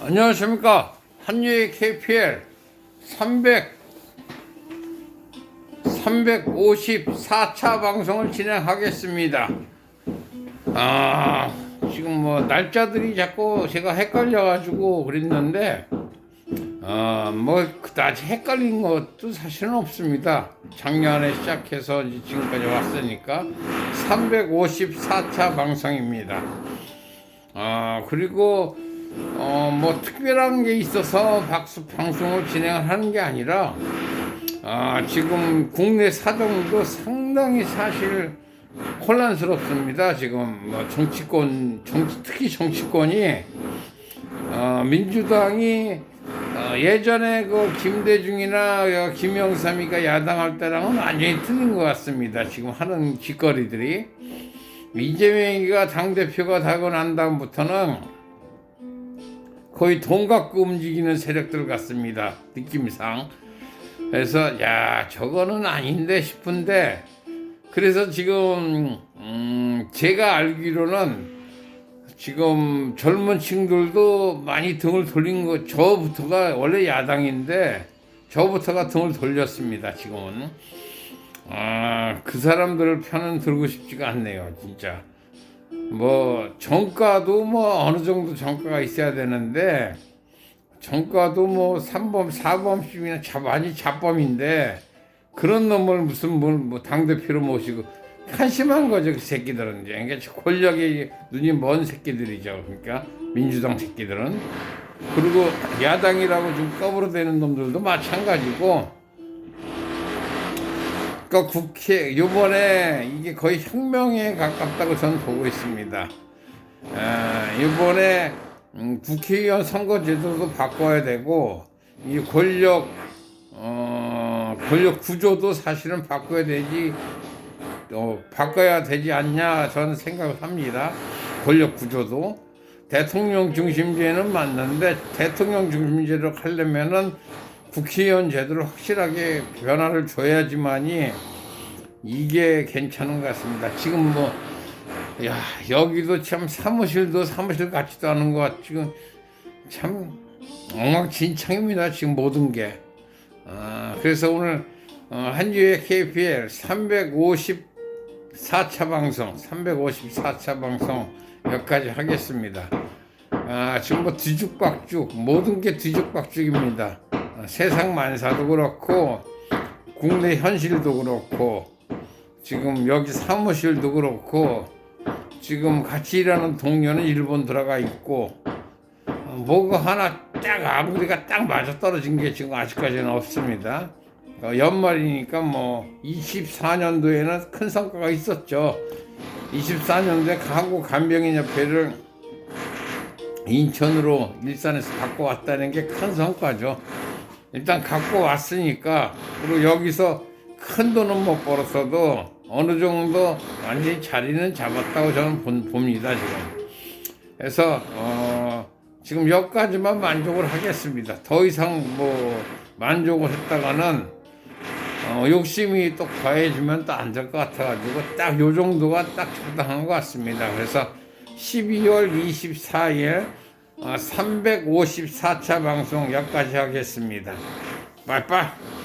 안녕하십니까 한유의 KPL 300 354차 방송을 진행하겠습니다. 아 지금 뭐 날짜들이 자꾸 제가 헷갈려 가지고 그랬는데 아뭐 그다지 헷갈린 것도 사실은 없습니다. 작년에 시작해서 지금까지 왔으니까 354차 방송입니다. 아 그리고 어 뭐 특별한 게 있어서 박수 방송을 진행을 하는 게 아니라 아 지금 국내 사정도 상당히 사실 혼란스럽습니다. 지금 뭐 정치권 정치, 특히 정치권이 어, 민주당이 어, 예전에 그 김대중이나 김영삼이가 야당할 때랑은 완전히 틀린 것 같습니다. 지금 하는 짓거리들이 이재명이가 당 대표가 되고 난 다음부터는 거의 돈 갖고 움직이는 세력들 같습니다. 느낌상. 그래서 야 저거는 아닌데 싶은데 그래서 지금 음, 제가 알기로는 지금 젊은 층들도 많이 등을 돌린 거 저부터가 원래 야당인데 저부터가 등을 돌렸습니다. 지금은 아그 사람들 편은 들고 싶지가 않네요. 진짜. 뭐 정가도 뭐 어느 정도 정가가 있어야 되는데 정가도 뭐 3범, 4범씩이나 자, 많이 자범인데 그런 놈을 무슨 뭐, 뭐 당대표로 모시고 한심한 거죠 그 새끼들은. 이제 그러니까 권력에 눈이 먼 새끼들이죠 그러니까. 민주당 새끼들은. 그리고 야당이라고 좀 꺼부러대는 놈들도 마찬가지고 그 국회 이번에 이게 거의 혁명에 가깝다고 저는 보고 있습니다. 아, 이번에 음, 국회의원 선거 제도도 바꿔야 되고 이 권력 어, 권력 구조도 사실은 바꿔야 되지 어, 바꿔야 되지 않냐 저는 생각을 합니다. 권력 구조도 대통령 중심제는 맞는데 대통령 중심제로 하려면은 국회의원 제도를 확실하게 변화를 줘야지만이 이게 괜찮은 것 같습니다. 지금 뭐, 야, 여기도 참 사무실도 사무실 같지도 않은 것 같, 지금 참 엉망진창입니다. 지금 모든 게. 아, 그래서 오늘 어, 한주의 KPL 354차 방송, 354차 방송 여기까지 하겠습니다. 아, 지금 뭐 뒤죽박죽, 모든 게 뒤죽박죽입니다. 어, 세상 만사도 그렇고, 국내 현실도 그렇고, 지금 여기 사무실도 그렇고, 지금 같이 일하는 동료는 일본 들어가 있고, 어, 뭐가 하나 딱 아무리가 딱 맞아 떨어진 게 지금 아직까지는 없습니다. 어, 연말이니까 뭐 24년도에는 큰 성과가 있었죠. 24년도에 한국 간병인협회를 인천으로 일산에서 갖고 왔다는 게 큰 성과죠. 일단 갖고 왔으니까 그리고 여기서 큰 돈은 못 벌었어도 어느 정도 완전히 자리는 잡았다고 저는 본- 봅니다 지금. 그래서 어, 지금 여기까지만 만족을 하겠습니다. 더 이상 뭐 만족을 했다가는 어, 욕심이 또 과해지면 또 안 될 것 같아가지고 딱 요 정도가 딱 적당한 것 같습니다. 그래서 12월 24일 어, 354차 방송 여기까지 하겠습니다. 빠이빠이.